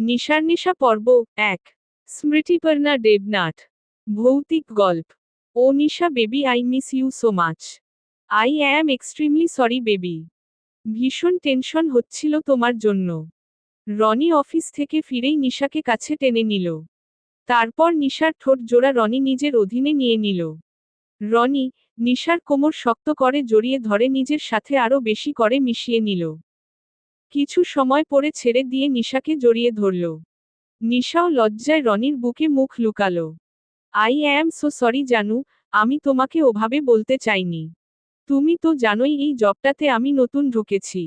নিশার নিশা পর্ব এক। স্মৃতিপর্ণা দেবনাথ। ভৌতিক গল্প। ও Nisha baby I miss you so much I am extremely sorry baby ভীষণ টেনশন হচ্ছিল তোমার জন্য। রনি অফিস থেকে ফিরেই নিশাকে কাছে টেনে নিল। তারপর নিশার ঠোঁট জোড়া রনি নিজের অধীনে নিয়ে নিল। রনি নিশার কোমর শক্ত করে জড়িয়ে ধরে নিজের সাথে আরও বেশি করে মিশিয়ে নিল। কিছু সময় পরে ছেড়ে দিয়ে নিশাকে জড়িয়ে ধরল। নিশাও লজ্জায় রনির বুকে মুখ লুকাল। আই অ্যাম সো সরি, জানু, আমি তোমাকে ওভাবে বলতে চাইনি। তুমি তো জানোই এই জবটাতে আমি নতুন ঢুকেছি।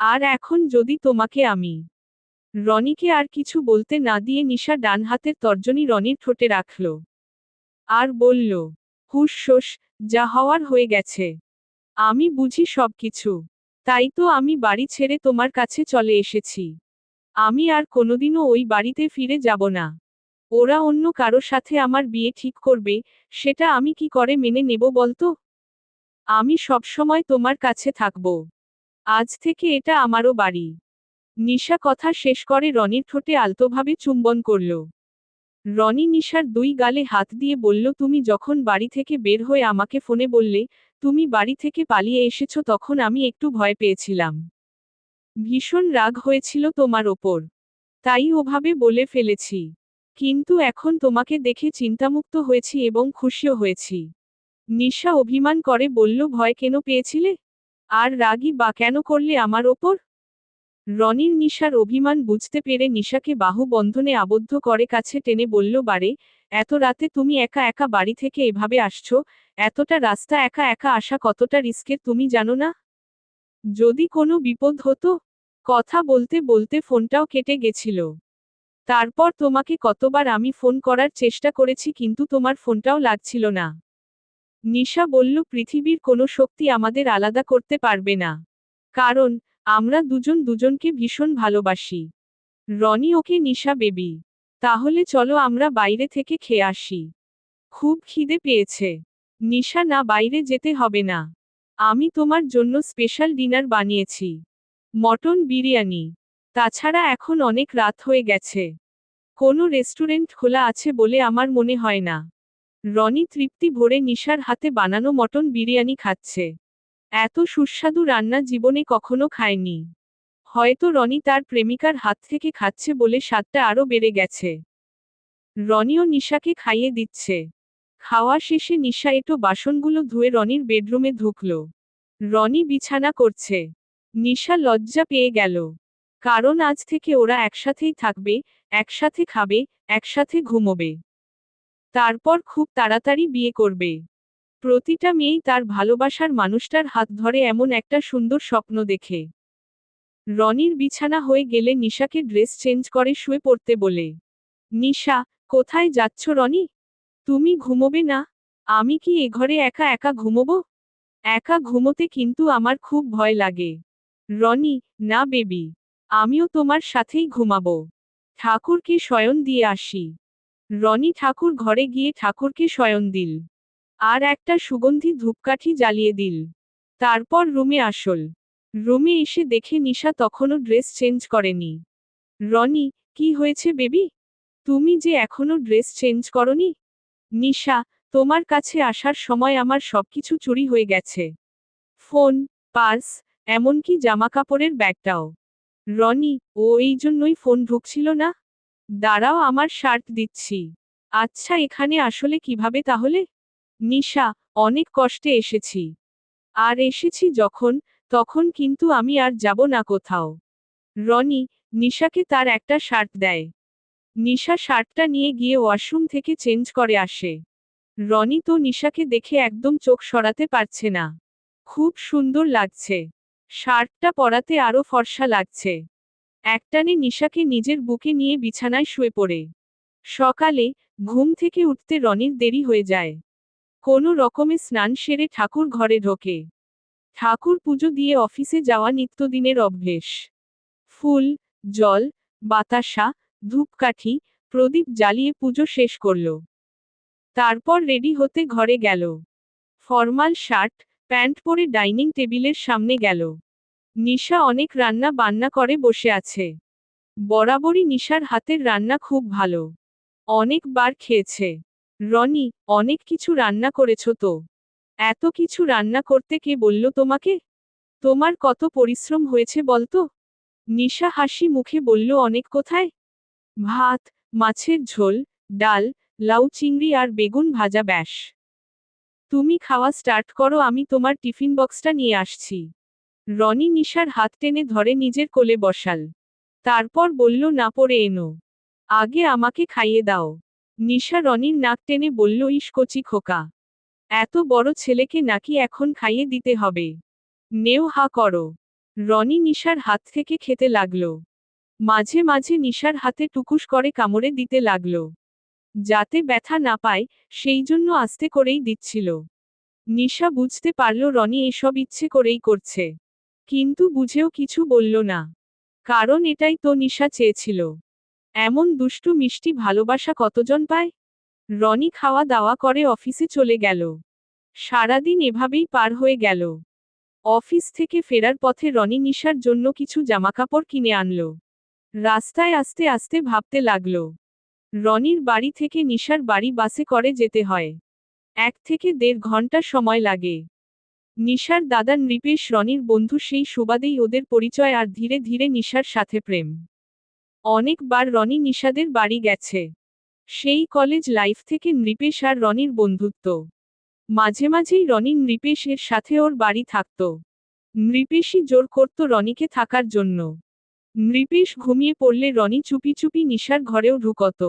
আর এখন যদি তোমাকে আমি রনিকে আর কিছু বলতে না দিয়ে নিশা ডান হাতের তর্জনী রনির ঠোঁটে রাখল আর বলল হুস যা হওয়ার হয়ে গেছে। আমি বুঝি সব কিছু তাই তো আমি বাড়ি ছেড়ে তোমার কাছে চলে এসেছি। আমি আর কোনোদিনও ওই বাড়িতে ফিরে যাব না। ওরা অন্য কারও সাথে আমার বিয়ে ঠিক করবে, সেটা আমি কি করে মেনে নেব বলতো? আমি সবসময় তোমার কাছে থাকব। আজ থেকে এটা আমারও বাড়ি। নিশা কথা শেষ করে রনির ঠোঁটে আলতোভাবে চুম্বন করল। রনি নিশার দুই গালে হাত দিয়ে বলল, তুমি যখন বাড়ি থেকে বের হয়ে আমাকে ফোনে বললে, তুমি বাড়ি থেকে পালিয়ে এসেছ তখন আমি একটু ভয় পেয়েছিলাম। ভীষণ রাগ হয়েছিল তোমার ওপর। তাই ওভাবে বলে ফেলেছি। কিন্তু এখন তোমাকে দেখে চিন্তামুক্ত হয়েছি এবং খুশিও হয়েছি। নিশা অভিমান করে বলল, ভয় কেন পেয়েছিলে? আর রাগই বা কেন করলে আমার ওপর? রনির নিশার অভিমান বুঝতে পেরে নিশাকে বাহু বন্ধনে আবদ্ধ করে কাছে টেনে বলল, বারে, এত রাতে তুমি একা একা বাড়ি থেকে এভাবে আসছো? এতটা রাস্তা একা একা আসা কতটা রিস্কের তুমি জানো না? যদি কোনো বিপদ হতো? কথা বলতে বলতে ফোনটাও কেটে গেছিল। তারপর তোমাকে কতবার আমি ফোন করার চেষ্টা করেছি, কিন্তু তোমার ফোনটাও লাগছিল না। নিশা বলল, পৃথিবীর কোনো শক্তি আমাদের আলাদা করতে পারবে না। কারণ আমরা দুজন দুজনকে ভীষণ ভালোবাসি। Roni okay Nisha baby. তাহলে চলো আমরা বাইরে থেকে খেয়ে আসি। খুব খিদে পেয়েছে। নিশা না বাইরে যেতে হবে না। আমি তোমার জন্য স্পেশাল ডিনার বানিয়েছি। মটন বিরিয়ানি। তাছাড়া এখন অনেক রাত হয়ে গেছে। কোনো রেস্টুরেন্ট খোলা আছে বলে আমার মনে হয় না। রনি তৃপ্তি ভরে নিশার হাতে বানানো মটন বিরিয়ানি খাচ্ছে। এত সুস্বাদু রান্না জীবনে কখনো খায়নি হয়তো রনি তার প্রেমিকার হাত থেকে খাচ্ছে বলে স্বাদটা আরও বেড়ে গেছে। রনিও নিশাকে খাইয়ে দিচ্ছে। খাওয়া শেষে নিশা এটো বাসনগুলো ধুয়ে রনির বেডরুমে ঢুকল। রনি বিছানা করছে। নিশা লজ্জা পেয়ে গেল। কারণ আজ থেকে ওরা একসাথেই থাকবে, একসাথে খাবে, একসাথে ঘুমোবে। তারপর খুব তাড়াতাড়ি বিয়ে করবে। প্রতিটা মেয়েই তার ভালোবাসার মানুষটার হাত ধরে এমন একটা সুন্দর স্বপ্ন দেখে। রনির বিছানা হয়ে গেলে নিশাকে ড্রেস চেঞ্জ করে শুয়ে পড়তে বলে, নিশা, কোথায় যাচ্ছ রনি? তুমি ঘুমোবে না? আমি কি এ ঘরে একা একা ঘুমোব? একা ঘুমোতে কিন্তু আমার খুব ভয় লাগে। রনি, না বেবি, আমিও তোমার সাথেই ঘুমাবো। ঠাকুরকে শয়ন দিয়ে আসি। রনি ঠাকুর ঘরে গিয়ে ঠাকুরকে শয়ন দিল। আর একটা সুগন্ধি ধূপকাঠি জ্বালিয়ে দিল। তারপর রুমে আসল। রুমে এসে দেখে নিশা তখনও ড্রেস চেঞ্জ করেনি। রনি, কি হয়েছে বেবি? তুমি যে এখনও ড্রেস চেঞ্জ করনি? নিশা, তোমার কাছে আসার সময় আমার সবকিছু চুরি হয়ে গেছে। ফোন, পার্স, এমনকি জামাকাপড়ের ব্যাগটাও। রনি, ও এই জন্যই ফোন ঢুকছিল না? দাঁড়াও, আমার শার্ট দিচ্ছি। আচ্ছা এখানে আসলে কীভাবে তাহলে? নিশা, অনেক কষ্টে এসেছি। আর এসেছি যখন, তখন কিন্তু আমি আর যাব না কোথাও। রনি, নিশাকে তার একটা শার্ট দেয়। নিশা শার্টটা নিয়ে গিয়ে ওয়াশরুম থেকে চেঞ্জ করে আসে। রনি তো নিশাকে দেখে একদম চোখ সরাতে পারছে না। খুব সুন্দর লাগছে। শার্টটা পরাতে আরও ফর্সা লাগছে। একটানে নিশাকে নিজের বুকে নিয়ে বিছানায় শুয়ে পড়ে। সকালে, ঘুম থেকে উঠতে রনির দেরি হয়ে যায়। কোনো রকমে স্নান সেরে ঠাকুর ঘরে ঢোকে। ঠাকুর পুজো দিয়ে অফিসে যাওয়া নিত্যদিনের অভ্যেস। ফুল, জল, বাতাসা, ধূপকাঠি, প্রদীপ জ্বালিয়ে পুজো শেষ করল। তারপর রেডি হতে ঘরে গেল। ফরমাল শার্ট, প্যান্ট পরে ডাইনিং টেবিলের সামনে গেল। নিশা অনেক রান্না বান্না করে বসে আছে। বরাবরই নিশার হাতের রান্না খুব ভালো। অনেকবার খেয়েছে। রনি, অনেক কিছু রান্না করেছ তো? এত কিছু রান্না করতে কে বলল তোমাকে? তোমার কত পরিশ্রম হয়েছে বলতো নিশা হাসি মুখে বলল, অনেক কোথায়? ভাত, মাছের ঝোল, ডাল, লাউ চিংড়ি আর বেগুন ভাজা ব্যাস। তুমি খাওয়া স্টার্ট করো, আমি তোমার টিফিন বক্সটা নিয়ে আসছি। রনি নিশার হাত টেনে ধরে নিজের কোলে বসাল। তারপর বলল, না পড়ে এনো। আগে আমাকে খাইয়ে দাও। নিশা রনির নাক টেনে বলল, ইস কচি খোকা, এত বড় ছেলেকে নাকি এখন খাইয়ে দিতে হবে। নেও হা করো। রনি নিশার হাত থেকে খেতে লাগল। মাঝে মাঝে নিশার হাতে টুকুস করে কামড়ে দিতে লাগল। যাতে ব্যথা না পায়, সেই জন্য আস্তে করেই দিচ্ছিল। নিশা বুঝতে পারল রনি এসব ইচ্ছে করেই করছে। কিন্তু বুঝেও কিছু বলল না। কারণ এটাই তো নিশা চেয়েছিল। এমন দুষ্টু মিষ্টি ভালোবাসা কতজন পায়? রনি খাওয়া দাওয়া করে অফিসে চলে গেল। সারাদিন এভাবেই পার হয়ে গেল। অফিস থেকে ফেরার পথে রনি নিশার জন্য কিছু জামাকাপড় কিনে আনলো। রাস্তায় আস্তে আস্তে ভাবতে লাগল। রনির বাড়ি থেকে নিশার বাড়ি বাসে করে যেতে হয়। এক থেকে দেড় ঘণ্টা সময় লাগে। নিশার দাদা নৃপেশ রনির বন্ধু সেই সুবাদেই ওদের পরিচয় আর ধীরে ধীরে নিশার সাথে প্রেম। অনেকবার রনি নিশাদের বাড়ি গেছে। সেই কলেজ লাইফ থেকে নৃপেশ আর রনির বন্ধুত্ব। মাঝে মাঝেই রনি নৃপেশ এর সাথে ওর বাড়ি থাকত। নৃপেশই জোর করত রনিকে থাকার জন্য। নৃপেশ ঘুমিয়ে পড়লে রনি চুপি চুপি নিশার ঘরেও ঢুকত।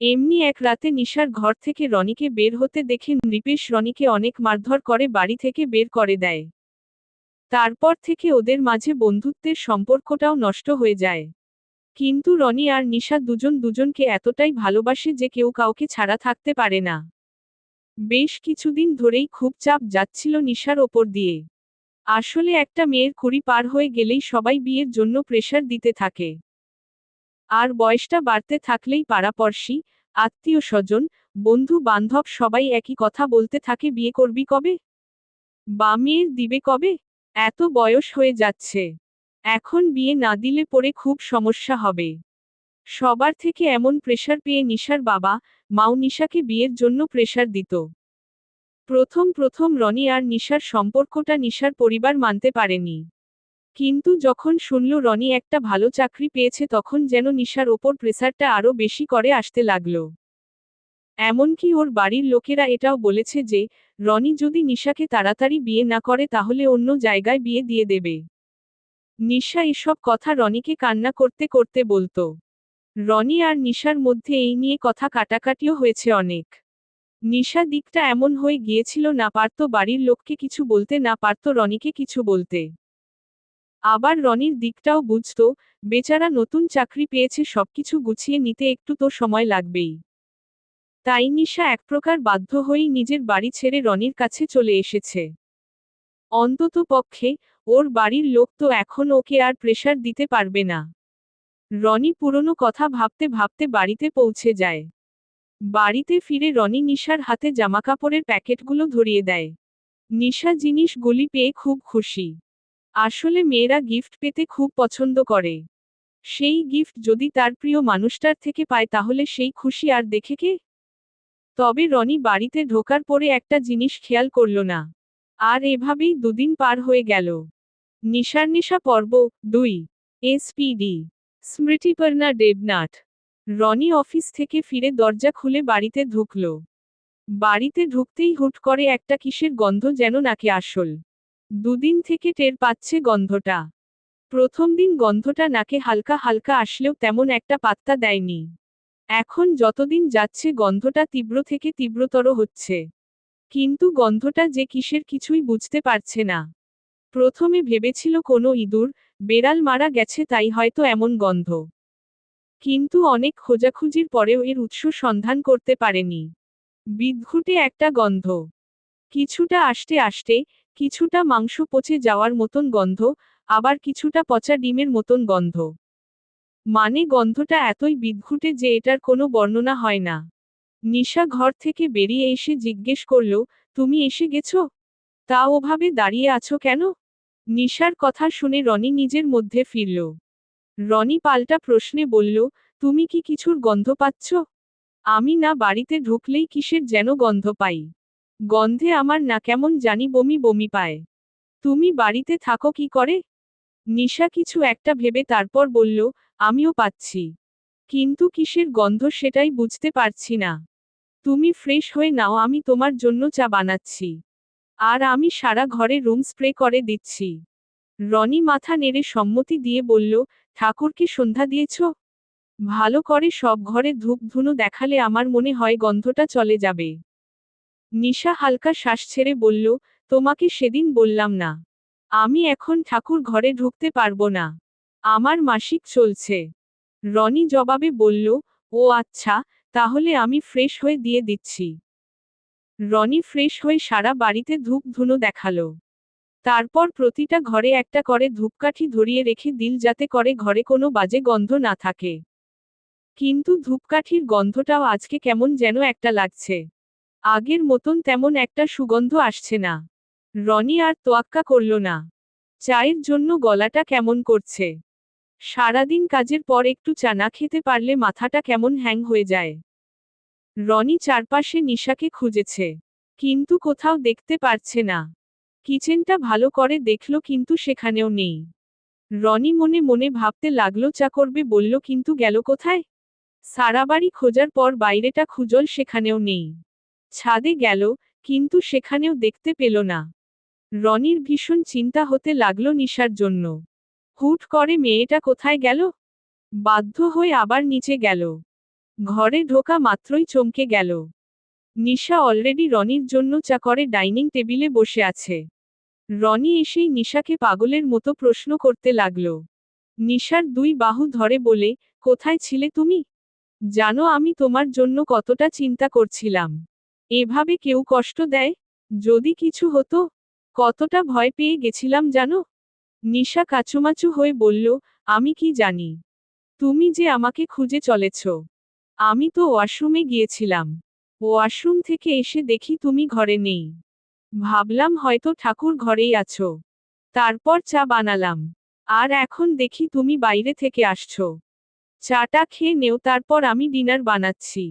এমনি এক রাতে নিশার ঘর থেকে রনিকে বের হতে দেখে নৃপেশ রনিকে অনেক মারধর করে বাড়ি থেকে বের করে দেয়। তারপর থেকে ওদের মাঝে বন্ধুত্বের সম্পর্কটাও নষ্ট হয়ে যায়। কিন্তু রনি আর নিশা দুজন দুজনকে এতটাই ভালোবাসে যে কেউ কাউকে ছাড়া থাকতে পারে না। বেশ কিছুদিন ধরেই খুব চাপ যাচ্ছিল নিশার ওপর দিয়ে। আসলে একটা মেয়ের কুড়ি পার হয়ে গেলেই সবাই বিয়ের জন্য প্রেশার দিতে থাকে। আর বয়সটা বাড়তে থাকলেই পাড়াপড়শি আত্মীয় স্বজন বন্ধু বান্ধব সবাই একই কথা বলতে থাকে, বিয়ে করবি কবে? বা মেয়ের দিবে কবে? এত বয়স হয়ে যাচ্ছে। এখন বিয়ে না দিলে পরে খুব সমস্যা হবে। সবার থেকে এমন প্রেশার পেয়ে নিশার বাবা, মাও নিশাকে বিয়ের জন্য প্রেশার দিত। প্রথম প্রথম রনি আর নিশার সম্পর্কটা নিশার পরিবার মানতে পারেনি। কিন্তু যখন শুনল রনি একটা ভালো চাকরি পেয়েছে তখন যেন নিশার ওপর প্রেসারটা আরও বেশি করে আসতে লাগল। এমনকি ওর বাড়ির লোকেরা এটাও বলেছে যে, রনি যদি নিশাকে তাড়াতাড়ি বিয়ে না করে তাহলে অন্য জায়গায় বিয়ে দিয়ে দেবে। নিশা এসব কথা রনিকে কান্না করতে করতে বলতো। রনি আর নিশার মধ্যে এই নিয়ে কথা কাটাকাটিও হয়েছে অনেক। নিশা দিকটা এমন হয়ে গিয়েছিল না পারত বাড়ির লোককে কিছু বলতে, না পারত রনিকে কিছু বলতে। আবার রনির দিকটাও বুঝত, বেচারা নতুন চাকরি পেয়েছে, সবকিছু গুছিয়ে নিতে একটু তো সময় লাগবেই। তাই নিশা এক প্রকার বাধ্য হয়েই নিজের বাড়ি ছেড়ে রনির কাছে চলে এসেছে। অন্তত পক্ষে, ওর বাড়ির লোক তো এখন ওকে আর প্রেশার দিতে পারবে না। রনি পুরনো কথা ভাবতে ভাবতে বাড়িতে পৌঁছে যায়। বাড়িতে ফিরে রনি নিশার হাতে জামাকাপড়ের প্যাকেটগুলো ধরিয়ে দেয়। নিশা জিনিসগুলি পেয়ে খুব খুশি। আসলে মেয়েরা গিফট পেতে খুব পছন্দ করে। সেই গিফট যদি তার প্রিয় মানুষটার থেকে পায় তাহলে সেই খুশি আর দেখে কে? তবে রনি বাড়িতে ঢোকার পরে একটা জিনিস খেয়াল করল না। আর এভাবেই দুদিন পার হয়ে গেল। নিশার নিশা পর্ব দুই, এসপিডি, স্মৃতিপর্ণা দেবনাথ। রনি অফিস থেকে ফিরে দরজা খুলে বাড়িতে ঢুকল। বাড়িতে ঢুকতেই হুট করে একটা কিসের গন্ধ যেন নাকে আসল। দুদিন থেকে টের পাচ্ছে গন্ধটা। প্রথম দিন গন্ধটা নাকে হালকা হালকা আসলেও তেমন একটা পাত্তা দেয়নি। এখন যতদিন যাচ্ছে গন্ধটা তীব্র থেকে তীব্রতর হচ্ছে। কিন্তু গন্ধটা যে কিসের কিছুই বুঝতে পারছে না। প্রথমে ভেবেছিল কোনো ইঁদুর, বেড়াল মারা গেছে তাই হয়তো এমন গন্ধ। কিন্তু অনেক খোঁজাখুঁজির পরেও এর উৎস সন্ধান করতে পারেনি। বিদঘুটে একটা গন্ধ। কিছুটা আসতে আসতে কিছুটা মাংস পচে যাওয়ার মতন গন্ধ, আবার কিছুটা পচা ডিমের মতন গন্ধ। মানে গন্ধটা এতই বিদ্ঘুটে যে এটার কোনো বর্ণনা হয় না। নিশা ঘর থেকে বেরিয়ে এসে জিজ্ঞেস করল, তুমি এসে গেছো? তা ওভাবে দাঁড়িয়ে আছো কেন? নিশার কথা শুনে রনি নিজের মধ্যে ফিরল। রনি পাল্টা প্রশ্নে বলল, তুমি কি কিছুর গন্ধ পাচ্ছ? আমি না বাড়িতে ঢুকলেই কিসের যেন গন্ধ পাই? গন্ধে আমার না কেমন জানি বমি বমি পায়। তুমি বাড়িতে থাকো কি করে? নিশা কিছু একটা ভেবে তারপর বলল, আমিও পাচ্ছি। কিন্তু কিসের গন্ধ সেটাই বুঝতে পারছি না। তুমি ফ্রেশ হয়ে নাও, আমি তোমার জন্য চা বানাচ্ছি। আর আমি সারা ঘরে রুম স্প্রে করে দিচ্ছি। রনি মাথা নেড়ে সম্মতি দিয়ে বলল ঠাকুরকে সন্ধ্যা দিয়েছ? ভালো করে সব ঘরে ধূপ ধুনো দেখালে আমার মনে হয় গন্ধটা চলে যাবে। নিশা হালকা শ্বাস ছেড়ে বলল, তোমাকে সেদিন বললাম না। আমি এখন ঠাকুর ঘরে ঢুকতে পারব না। আমার মাসিক চলছে। রনি জবাবে বলল, ও আচ্ছা তাহলে আমি ফ্রেশ হয়ে দিয়ে দিচ্ছি। রনি ফ্রেশ হয়ে সারা বাড়িতে ধূপ ধুনো দেখাল। তারপর প্রতিটা ঘরে একটা করে ধূপকাঠি ধরিয়ে রেখে দিল যাতে করে ঘরে কোনো বাজে গন্ধ না থাকে। কিন্তু ধূপকাঠির গন্ধটাও আজকে কেমন যেন একটা লাগছে। আগের মতন তেমন একটা সুগন্ধ আসছে না। রনি আর তোয়াক্কা করল না। চায়ের জন্য গলাটা কেমন করছে? সারাদিন কাজের পর একটু চা না খেতে পারলে মাথাটা কেমন হ্যাং হয়ে যায়। রনি চারপাশে নিশাকে খুঁজেছে, কিন্তু কোথাও দেখতে পারছে না। কিচেনটা ভালো করে দেখল কিন্তু সেখানেও নেই। রনি মনে মনে ভাবতে লাগল চা করবে বলল কিন্তু গেল কোথায়? সারাবাড়ি খোঁজার পর বাইরেটা খুঁজল সেখানেও নেই। ছাদে গেল, কিন্তু সেখানেও দেখতে পেল না। রনির ভীষণ চিন্তা হতে লাগল নিশার জন্য। হুট করে মেয়েটা কোথায় গেল? বাধ্য হয়ে আবার নিচে গেল। ঘরে ঢোকা মাত্রই চমকে গেল। নিশা অলরেডি রনির জন্য চা করে ডাইনিং টেবিলে বসে আছে। রনি এসেই নিশাকে পাগলের মতো প্রশ্ন করতে লাগল। নিশার দুই বাহু ধরে বলে, কোথায় ছিলে তুমি? জানো আমি তোমার জন্য কতটা চিন্তা করছিলাম। এভাবে কেউ কষ্ট দেয়? যদি কিছু হতো, কতটা ভয় পেয়ে গেছিলাম জানো? নিশা কাচুমাচু হয়ে বলল, আমি কি জানি? তুমি যে আমাকে খুঁজে চলেছ। আমি তো ওয়াশরুমে গিয়েছিলাম। ওয়াশরুম থেকে এসে দেখি তুমি ঘরে নেই। ভাবলাম হয়তো ঠাকুর ঘরেই আছো। তারপর চা বানালাম। আর এখন দেখি তুমি বাইরে থেকে আসছো। চাটা খেয়ে নেও, তারপর আমি ডিনার বানাচ্ছি।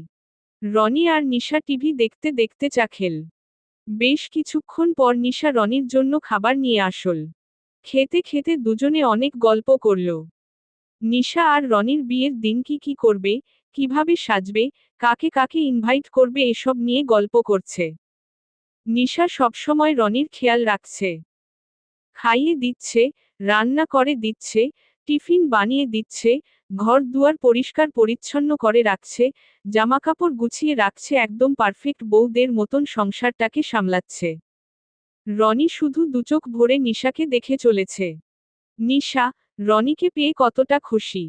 রনি আর নিশা টিভি দেখতে দেখতে চা খেল। বেশ কিছুক্ষণ পর নিশা রনির জন্য খাবার নিয়ে আসল। খেতে খেতে দুজনে অনেক গল্প করল। নিশা আর রনির বিয়ের দিন কি কি করবে, কীভাবে সাজবে, কাকে কাকে ইনভাইট করবে এসব নিয়ে গল্প করছে। নিশা সবসময় রনির খেয়াল রাখছে। খাইয়ে দিচ্ছে, রান্না করে দিচ্ছে, টিফিন বানিয়ে দিচ্ছে, ঘর দুয়ার পরিষ্কার পরিচ্ছন্ন করে রাখছে, জামাকাপড় গুছিয়ে রাখছে, একদম পারফেক্ট বউদের মতন সংসারটাকে সামলাচ্ছে। রনি শুধু দুচোখ ভরে নিশাকে দেখে চলেছে। নিশা, রনিকে পেয়ে কতটা খুশি।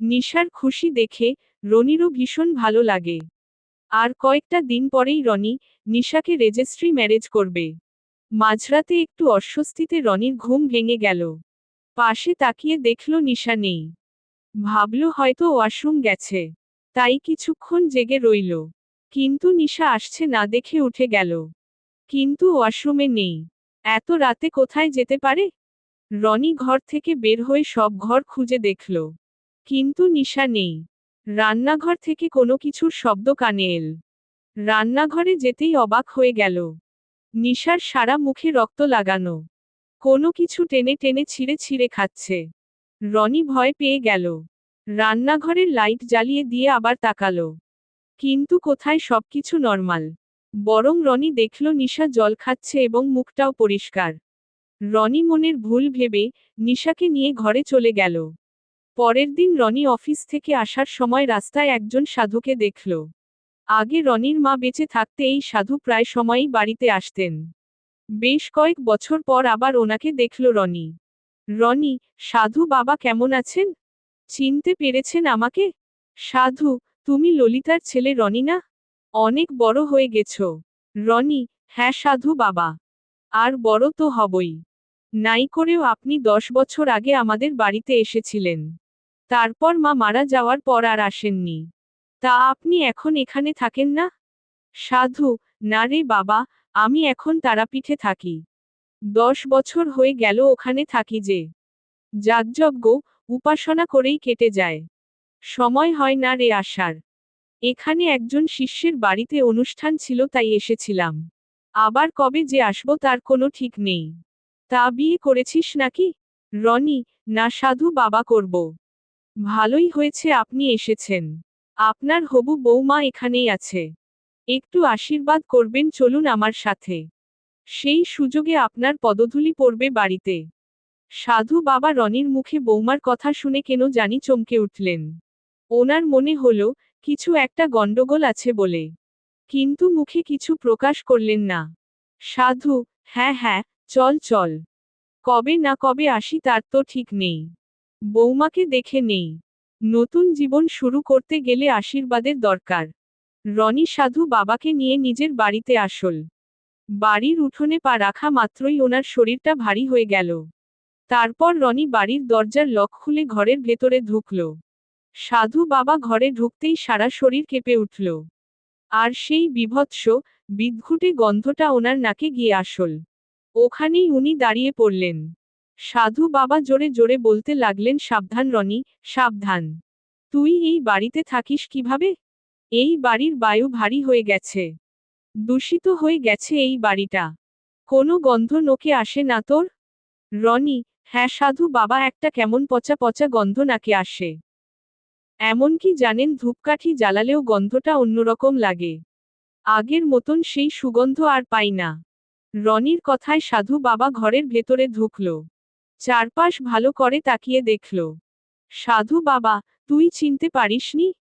নিশার খুশি দেখে রনিরও ভীষণ ভালো লাগে। আর কয়েকটা দিন পরেই রনি নিশাকে রেজিস্ট্রি ম্যারেজ করবে। মাঝরাতে একটু অস্বস্তিতে রনির ঘুম ভেঙে গেল। পাশে তাকিয়ে দেখল নিশা নেই। ভাবল হয়তো ওয়াশরুম গেছে। তাই কিছুক্ষণ জেগে রইল। কিন্তু নিশা আসছে না দেখে উঠে গেল। কিন্তু ওয়াশরুমে নেই। এত রাতে কোথায় যেতে পারে? রনি ঘর থেকে বের হয়ে সব ঘর খুঁজে দেখল। কিন্তু নিশা নেই। রান্নাঘর থেকে কোনো কিছুর শব্দ কানে এল। রান্নাঘরে যেতেই অবাক হয়ে গেল। নিশার সারা মুখে রক্ত লাগানো। কোনো কিছু টেনে টেনে ছিঁড়ে ছিঁড়ে খাচ্ছে। রনি ভয় পেয়ে গেল। রান্নাঘরের লাইট জ্বালিয়ে দিয়ে আবার তাকালো। কিন্তু কোথায় সবকিছু নর্মাল? বরং রনি দেখল নিশা জল খাচ্ছে এবং মুখটাও পরিষ্কার। রনি মনের ভুল ভেবে নিশাকে নিয়ে ঘরে চলে গেল। পরের দিন রনি অফিস থেকে আসার সময় রাস্তায় একজন সাধুকে দেখল। আগে রনির মা বেঁচে থাকতে এই সাধু প্রায় সময়ই বাড়িতে আসতেন। বেশ কয়েক বছর পর আবার ওনাকে দেখল রনি। রনি, সাধু বাবা কেমন আছেন? চিনতে পেরেছেন আমাকে? সাধু, তুমি ললিতার ছেলে রনি না? অনেক বড় হয়ে গেছ। রনি হ্যাঁ সাধু বাবা। আর বড় তো হবই। নাই করেও আপনি দশ বছর আগে আমাদের বাড়িতে এসেছিলেন। তারপর মা মারা যাওয়ার পর আর আসেননি। তা আপনি এখন এখানে থাকেন না? সাধু, না রে বাবা, আমি এখন তারাপীঠে থাকি। দশ বছর হয়ে গেল ওখানে থাকি যে। যাগযজ্ঞ, উপাসনা করেই কেটে যায়। সময় হয় না রে আসার। এখানে একজন শিষ্যের বাড়িতে অনুষ্ঠান ছিল তাই এসেছিলাম। আবার কবে যে আসব তার কোনো ঠিক নেই। তা বিয়ে করেছিস নাকি? রনি, না সাধু বাবা করব। ভালোই হয়েছে আপনি এসেছেন। আপনার হবু বৌমা এখানেই আছে। একটু আশীর্বাদ করবেন চলুন আমার সাথে। সেই সুযোগে আপনার পদধূলি পড়বে বাড়িতে। সাধু বাবা রনির মুখে বৌমার কথা শুনে কেন জানি চমকে উঠলেন। ওনার মনে হলো কিছু একটা গণ্ডগোল আছে বলে। কিন্তু মুখে কিছু প্রকাশ করলেন না। সাধু হ্যাঁ হ্যাঁ চল চল। কবে না কবে আসি তার তো ঠিক নেই। বৌমাকে দেখে নেই। নতুন জীবন শুরু করতে গেলে আশীর্বাদের দরকার। রনি সাধু বাবাকে নিয়ে নিজের বাড়িতে আসল। বাড়ির উঠোনে পা রাখা মাত্রই ওনার শরীরটা ভারী হয়ে গেল। তারপর রনি বাড়ির দরজার লক খুলে ঘরের ভেতরে ঢুকল। সাধু বাবা ঘরে ঢুকতেই সারা শরীর কেঁপে উঠল। আর সেই বিভৎস, বিদঘুটে গন্ধটা ওনার নাকে গিয়ে আসল। ওখানেই উনি দাঁড়িয়ে পড়লেন। সাধু বাবা জোরে জোরে বলতে লাগলেন, সাবধান রনি, সাবধান। তুই এই বাড়িতে থাকিস কীভাবে? এই বাড়ির বায়ু ভারী হয়ে গেছে। দূষিত হয়ে গেছে এই বাড়িটা। কোনো গন্ধ নোকে আসে না তোর? রনি হ্যাঁ সাধু বাবা একটা কেমন পচা পচা গন্ধ নাকে আসে। এমনকি জানেন ধূপকাঠি জ্বালালেও গন্ধটা অন্যরকম লাগে। আগের মতন সেই সুগন্ধ আর পাই না। রনির কথায় সাধু বাবা ঘরের ভেতরে ঢুকল। চারপাশ ভালো করে তাকিয়ে দেখল। সাধু বাবা, তুই চিনতে পারিসনি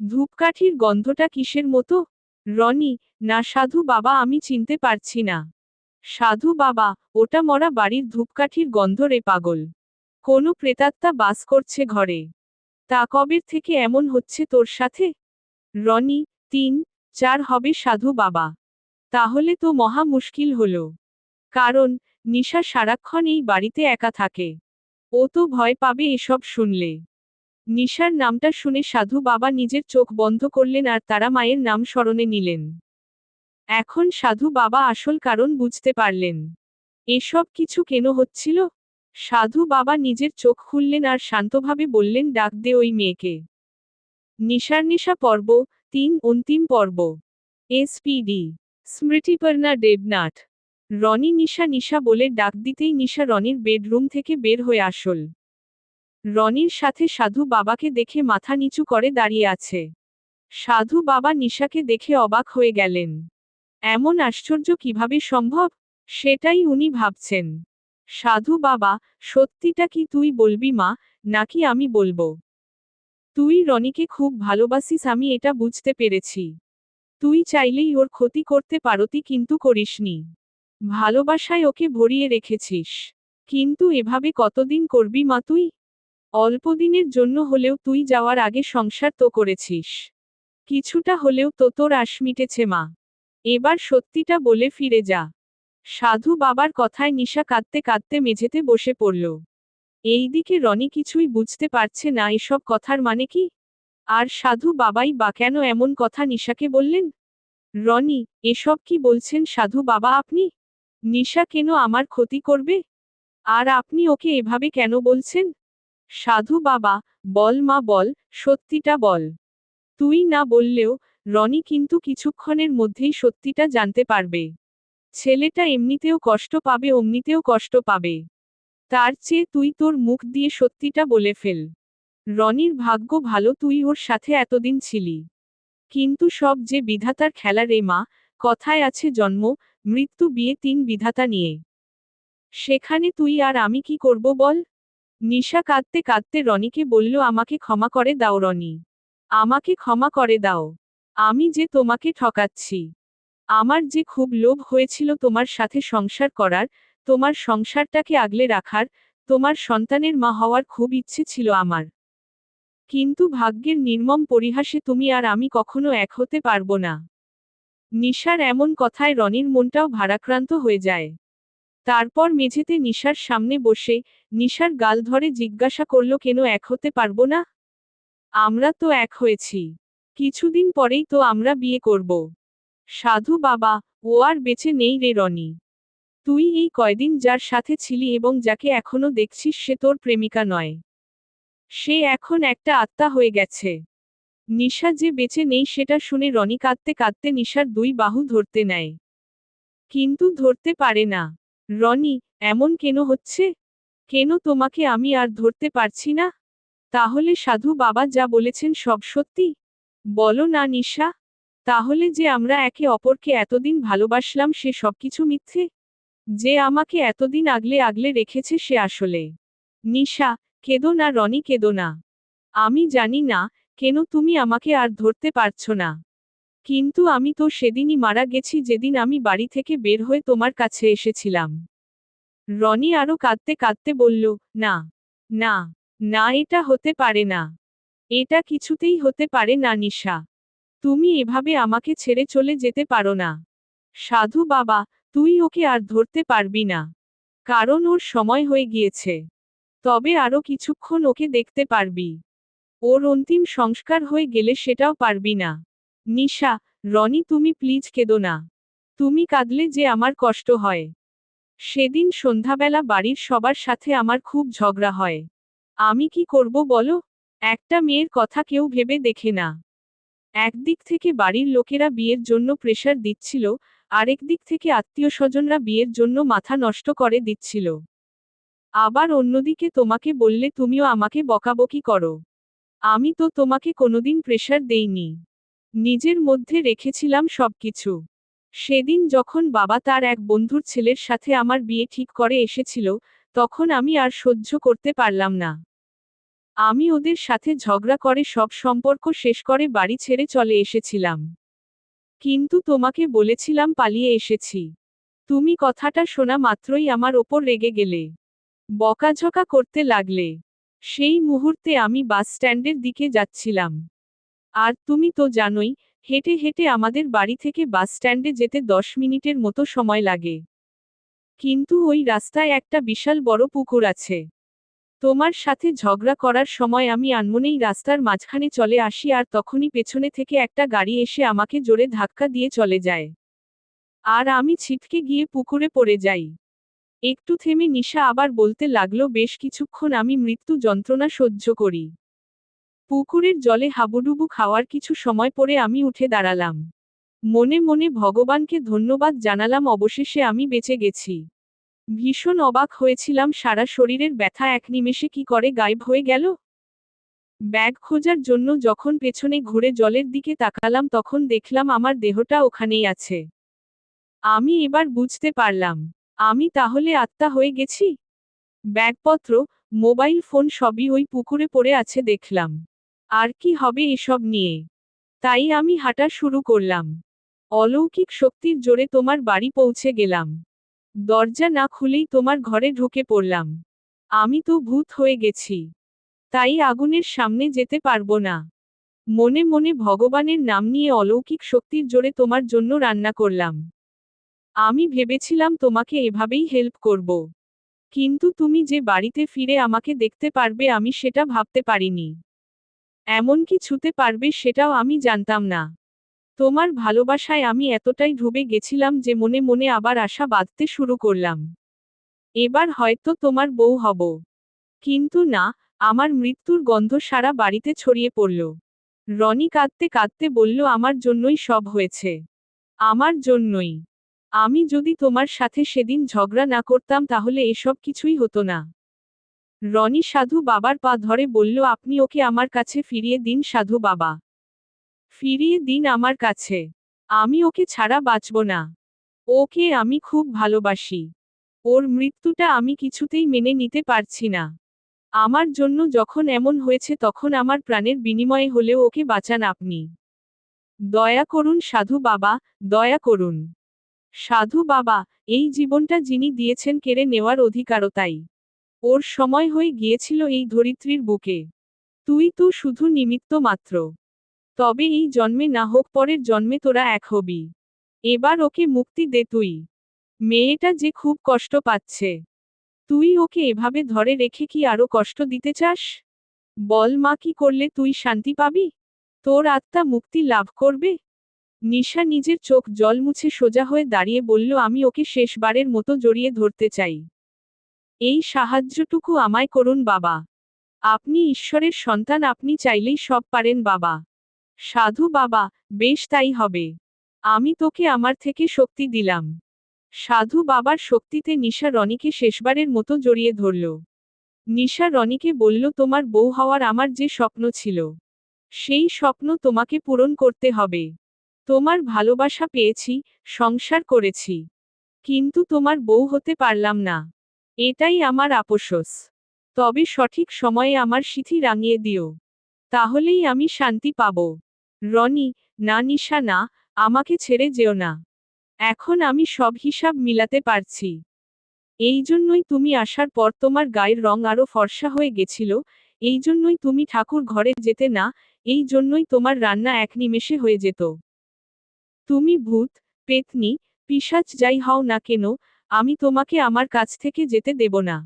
ধূপকাঠির গন্ধটা কিসের মতো? রনি, না সাধু বাবা আমি চিনতে পারছি না। সাধু বাবা, ওটা মরা বাড়ির ধূপকাঠির গন্ধ রে পাগল। কোনো প্রেতাত্মা বাস করছে ঘরে। তা কবের থেকে এমন হচ্ছে তোর সাথে? রনি, তিন, চার হবে সাধু বাবা। তাহলে তো মহা মুশকিল হল। কারণ, নিশা সারাক্ষণ এই বাড়িতে একা থাকে। ও তো ভয় পাবে এসব শুনলে। নিশার নামটা শুনে সাধু বাবা নিজের চোখ বন্ধ করলেন আর তারা মায়ের নাম স্মরণে নিলেন। এখন সাধু বাবা আসল কারণ বুঝতে পারলেন। এসব কিছু কেন হচ্ছিল? সাধু বাবা নিজের চোখ খুললেন আর শান্তভাবে বললেন, ডাক দে ওই মেয়েকে। নিশার নিশা পর্ব তিন, অন্তিম পর্ব। এসপিডি স্মৃতিপর্ণা দেবনাথ। রনি, নিশা নিশা বলে ডাক দিতেই নিশা রনির বেডরুম থেকে বের হয়ে আসল। রনির সাথে সাধু বাবাকে দেখে মাথা নিচু করে দাঁড়িয়ে আছে। সাধু বাবা নিশাকে দেখে অবাক হয়ে গেলেন। এমন আশ্চর্য কীভাবে সম্ভব? সেটাই উনি ভাবছেন। সাধু বাবা, সত্যিটা কি তুই বলবি মা? নাকি আমি বলব? তুই রনিকে খুব ভালোবাসিস, আমি এটা বুঝতে পেরেছি। তুই চাইলেই ওর ক্ষতি করতে পারতি, কিন্তু করিসনি। ভালোবাসায় ওকে ভরিয়ে রেখেছিস। কিন্তু এভাবে কতদিন করবি মা তুই? অল্পদিনের জন্য হলেও তুই যাওয়ার আগে সংসার তো করেছিস। কিছুটা হলেও তো তোর আশ মিটেছে মা। এবার সত্যিটা বলে ফিরে যা। সাধু বাবার কথায় নিশা কাঁদতে কাঁদতে মেঝেতে বসে পড়ল। এইদিকে রনি কিছুই বুঝতে পারছে না এসব কথার মানে কি? আর সাধু বাবাই বা কেন এমন কথা নিশাকে বললেন? রনি, এসব কি বলছেন সাধু বাবা আপনি? নিশা কেন আমার ক্ষতি করবে? আর আপনি ওকে এভাবে কেন বলছেন? সাধু বাবা, বল মা বল, সত্যিটা বল। তুই না বললেও রনি কিন্তু কিছুক্ষণের মধ্যেই সত্যিটা জানতে পারবে। ছেলেটা এমনিতেও কষ্ট পাবে, অমনিতেও কষ্ট পাবে। তার চেয়ে তুই তোর মুখ দিয়ে সত্যিটা বলে ফেল। রনির ভাগ্য ভালো, তুই ওর সাথে এতদিন ছিলি। কিন্তু সব যে বিধাতার খেলা রে মা, কথায় আছে জন্ম, মৃত্যু, বিয়ে, তিন বিধাতা নিয়ে। সেখানে তুই আর আমি কি করব বল? নিশা কাঁদতে কাঁদতে রনিকে বলল, আমাকে ক্ষমা করে দাও রনি। আমাকে ক্ষমা করে দাও। আমি যে তোমাকে ঠকাচ্ছি। আমার যে খুব লোভ হয়েছিল তোমার সাথে সংসার করার, তোমার সংসারটাকে আগলে রাখার, তোমার সন্তানের মা হওয়ার খুব ইচ্ছে ছিল আমার। কিন্তু ভাগ্যের নির্মম পরিহাসে তুমি আর আমি কখনো এক হতে পারব না। নিশার এমন কথায় রনির মনটাও ভারাক্রান্ত হয়ে যায়। তারপর মেঝেতে নিশার সামনে বসে, নিশার গাল ধরে জিজ্ঞাসা করল, কেন এক হতে পারব না? আমরা তো এক হয়েছি। কিছুদিন পরেই তো আমরা বিয়ে করব। সাধু বাবা, ও আর বেঁচে নেই রে রনি। তুই এই কয়দিন যার সাথে ছিলি এবং যাকে এখনও দেখছিস সে তোর প্রেমিকা নয়। সে এখন একটা আত্মা হয়ে গেছে। নিশা যে বেঁচে নেই সেটা শুনে রনি কাঁদতে কাঁদতে নিশার দুই বাহু ধরতে নেয়। কিন্তু ধরতে পারে না। রনি, এমন কেন হচ্ছে? কেন তোমাকে আমি আর ধরতে পারছি না? তাহলে সাধু বাবা যা বলেছেন সব সত্যি? বলো না নিশা। তাহলে যে আমরা একে অপরকে এতদিন ভালোবাসলাম সে সবকিছু মিথ্যে? যে আমাকে এতদিন আগলে আগলে রেখেছে সে আসলে। নিশা, কেদো না রনি, কেদো না। আমি জানি না, কেন তুমি আমাকে আর ধরতে পারছ না। কিন্তু আমি তো সেদিনই মারা গেছি যেদিন আমি বাড়ি থেকে বের হয়ে তোমার কাছে এসেছিলাম। রনি আরও কাঁদতে কাঁদতে বলল, না না না, এটা হতে পারে না। এটা কিছুতেই হতে পারে না, নিশা। তুমি এভাবে আমাকে ছেড়ে চলে যেতে পারো না। সাধু বাবা, তুই ওকে আর ধরতে পারবি না। কারণ ওর সময় হয়ে গিয়েছে। তবে আরও কিছুক্ষণ ওকে দেখতে পারবি। ওর অন্তিম সংস্কার হয়ে গেলে সেটাও পারবি না। নিশা, রনি তুমি প্লিজ কেঁদো না। তুমি কাঁদলে যে আমার কষ্ট হয়। সেদিন সন্ধ্যাবেলা বাড়ির সবার সাথে আমার খুব ঝগড়া হয়। আমি কি করব বলো? একটা মেয়ের কথা কেউ ভেবে দেখে না। একদিক থেকে বাড়ির লোকেরা বিয়ের জন্য প্রেশার দিচ্ছিল, আরেক দিক থেকে আত্মীয় স্বজনরা বিয়ের জন্য মাথা নষ্ট করে দিচ্ছিল। আবার অন্যদিকে তোমাকে বললে তুমিও আমাকে বকাবকি করো। আমি তো তোমাকে কোনোদিন প্রেশার দেইনি। নিজের মধ্যে রেখেছিলাম সবকিছু। সেদিন যখন বাবা তার এক বন্ধুর ছেলের সাথে আমার বিয়ে ঠিক করে এসেছিল, তখন আমি আর সহ্য করতে পারলাম না। আমি ওদের সাথে ঝগড়া করে সব সম্পর্ক শেষ করে বাড়ি ছেড়ে চলে এসেছিলাম। কিন্তু তোমাকে বলেছিলাম পালিয়ে এসেছি। তুমি কথাটা শোনা মাত্রই আমার ওপর রেগে গেলে। বকাঝকা করতে লাগলে। সেই মুহূর্তে আমি বাস স্ট্যান্ডের দিকে যাচ্ছিলাম। আর তুমি তো জানোই, হেঁটে হেঁটে আমাদের বাড়ি থেকে বাস স্ট্যান্ডে যেতে দশ মিনিটের মতো সময় লাগে। কিন্তু ওই রাস্তায় একটা বিশাল বড় পুকুর আছে। তোমার সাথে ঝগড়া করার সময় আমি আনমনেই রাস্তার মাঝখানে চলে আসি আর তখনই পেছনে থেকে একটা গাড়ি এসে আমাকে জোরে ধাক্কা দিয়ে চলে যায়। আর আমি ছিটকে গিয়ে পুকুরে পড়ে যাই। একটু থেমে নিশা আবার বলতে লাগল, বেশ কিছুক্ষণ আমি মৃত্যু যন্ত্রণা সহ্য করি। পুকুরের জলে হাবুডুবু খাওয়ার কিছু সময় পরে আমি উঠে দাঁড়ালাম। মনে মনে ভগবানকে ধন্যবাদ জানালাম, অবশেষে আমি বেঁচে গেছি। ভীষণ অবাক হয়েছিলাম সারা শরীরের ব্যথা এক নিমেষে কি করে গায়েব হয়ে গেল? ব্যাগ খোঁজার জন্য যখন পেছনে ঘুরে জলের দিকে তাকালাম তখন দেখলাম আমার দেহটা ওখানেই আছে। আমি এবার বুঝতে পারলাম। আমি তাহলে আত্মা হয়ে গেছি? ব্যাগপত্র, মোবাইল ফোন সবই ওই পুকুরে পড়ে আছে দেখলাম। আর কি হবে এসব নিয়ে? তাই আমি হাঁটা শুরু করলাম। অলৌকিক শক্তির জোরে তোমার বাড়ি পৌঁছে গেলাম। দরজা না খুলেই তোমার ঘরে ঢুকে পড়লাম। আমি তো ভূত হয়ে গেছি। তাই আগুনের সামনে যেতে পারব না। মনে মনে ভগবানের নাম নিয়ে অলৌকিক শক্তির জোরে তোমার জন্য রান্না করলাম। আমি ভেবেছিলাম তোমাকে এভাবেই হেল্প করব। কিন্তু তুমি যে বাড়িতে ফিরে আমাকে দেখতে পারবে আমি সেটা ভাবতে পারিনি। এমনকি ছুতে পারবে সেটাও আমি জানতাম না। তোমার ভালোবাসায় আমি এতটাই ডুবে গেছিলাম যে মনে মনে আবার আশা বাঁধতে শুরু করলাম। এবার হয়তো তোমার বউ হব। কিন্তু না, আমার মৃত্যুর গন্ধ সারা বাড়িতে ছড়িয়ে পড়ল। রনি কাঁদতে কাঁদতে বলল, আমার জন্যই সব হয়েছে। আমার জন্যই। আমি যদি তোমার সাথে সেদিন ঝগড়া না করতাম তাহলে এসব কিছুই হতো না। রনি সাধু বাবার পা ধরে বলল, আপনি ওকে আমার কাছে ফিরিয়ে দিন সাধু বাবা। ফিরিয়ে দিন আমার কাছে। আমি ওকে ছাড়া বাঁচব না। ওকে আমি খুব ভালোবাসি। ওর মৃত্যুটা আমি কিছুতেই মেনে নিতে পারছি না। আমার জন্য যখন এমন হয়েছে তখন আমার প্রাণের বিনিময়ে হলেও ওকে বাঁচান আপনি। দয়া করুন সাধু বাবা, দয়া করুন। সাধু বাবা, এই জীবনটা যিনি দিয়েছেন কেড়ে নেওয়ার অধিকারও তাই ওর সময় হয়ে গিয়েছিল এই ধরিত্রীর বুকে। তুই তো শুধু নিমিত্ত মাত্র। তবে এই জন্মে না হোক, পরের জন্মে তোরা এক হবি। এবার ওকে মুক্তি দে তুই। মেয়েটা যে খুব কষ্ট পাচ্ছে। তুই ওকে এভাবে ধরে রেখে কি আরও কষ্ট দিতে চাস? বল মা, কি করলে তুই শান্তি পাবি? তোর আত্মা মুক্তি লাভ করবে? নিশা নিজের চোখ জল মুছে সোজা হয়ে দাঁড়িয়ে বলল, আমি ওকে শেষবারের মতো জড়িয়ে ধরতে চাই। এই সাহায্যটুকু আমায় করুন বাবা। আপনি ঈশ্বরের সন্তান, আপনি চাইলেই সব পারেন বাবা। সাধু বাবা, বেশ তাই হবে। আমি তোকে আমার থেকে শক্তি দিলাম। সাধু বাবার শক্তিতে নিশা রনিকে শেষবারের মতো জড়িয়ে ধরল। নিশা রনিকে বলল, তোমার বউ হওয়ার আমার যে স্বপ্ন ছিল, সেই স্বপ্ন তোমাকে পূরণ করতে হবে। তোমার ভালোবাসা পেয়েছি, সংসার করেছি, কিন্তু তোমার বউ হতে পারলাম না। এটাই আমার আপোষস। তবে সঠিক সময়ে আমার সিথি রাঙিয়ে দিও। তাহলেই আমি শান্তি পাব। রনি, না নিশা, না, আমাকে ছেড়ে যেও না। এখন আমি সব হিসাব মিলাতে পারছি। এই জন্যই তুমি আসার পর তোমার গায়ের রং আরও ফর্সা হয়ে গেছিল, এই জন্যই তুমি ঠাকুর ঘরে যেতে না, এই জন্যই তোমার রান্না এক নিমেষে হয়ে যেত। তুমি ভূত, পেতনি, পিশাচ যাই হও না কেন, আমি তোমাকে আমার কাছ থেকে যেতে দেব না।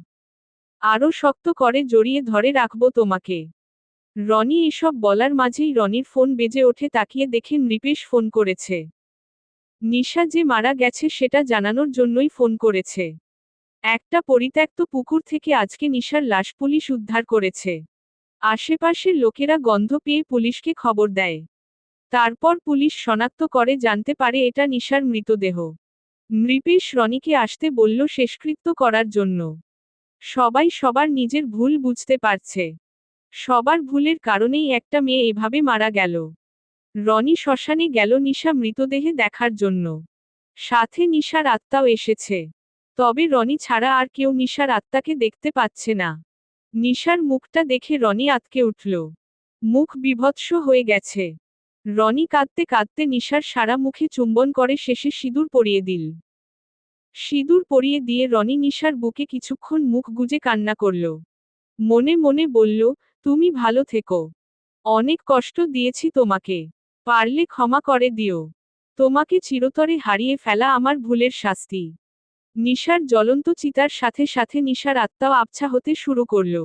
আরও শক্ত করে জড়িয়ে ধরে রাখব তোমাকে। রনি এসব বলার মাঝেই রনির ফোন বেজে ওঠে তাকিয়ে দেখে নৃপেশ ফোন করেছে। নিশা যে মারা গেছে সেটা জানানোর জন্যই ফোন করেছে। একটা পরিত্যক্ত পুকুর থেকে আজকে নিশার লাশ পুলিশ উদ্ধার করেছে। আশেপাশের লোকেরা গন্ধ পেয়ে পুলিশকে খবর দেয়। তারপর পুলিশ শনাক্ত করে জানতে পারে এটা নিশার মৃতদেহ। নৃপেশ রনিকে আসতে বলল শেষকৃত্য করার জন্য। সবাই সবার নিজের ভুল বুঝতে পারছে। সবার ভুলের কারণেই একটা মেয়ে এভাবে মারা গেল। রনি শ্মশানে গেল নিশা মৃতদেহে দেখার জন্য। সাথে নিশার আত্মাও এসেছে। তবে রনি ছাড়া আর কেউ নিশার আত্মাকে দেখতে পাচ্ছে না। নিশার মুখটা দেখে রনি আতকে উঠল। মুখ বিভৎস হয়ে গেছে। রনি কাঁদতে কাঁদতে নিশার সারা মুখে চুম্বন করে শেষে সিঁদুর পরিয়ে দিল। সিঁদুর পরিয়ে দিয়ে রনি নিশার বুকে কিছুক্ষণ মুখ গুজে কান্না করল। মনে মনে বলল তুমি ভালো থেকো। অনেক কষ্ট দিয়েছি তোমাকে। পারলে ক্ষমা করে দিও। তোমাকে চিরতরে হারিয়ে ফেলা আমার ভুলের শাস্তি। নিশার জ্বলন্ত চিতার সাথে সাথে নিশার আত্মাও আবছা হতে শুরু করল।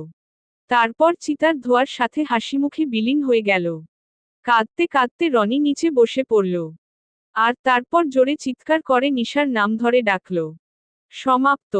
তারপর চিতার ধোয়ার সাথে হাসিমুখে বিলীন হয়ে গেল। কাঁদতে কাঁদতে রনি নিচে বসে পড়ল। আর তারপর জোরে চিৎকার করে নিশার নাম ধরে ডাকল। সমাপ্ত।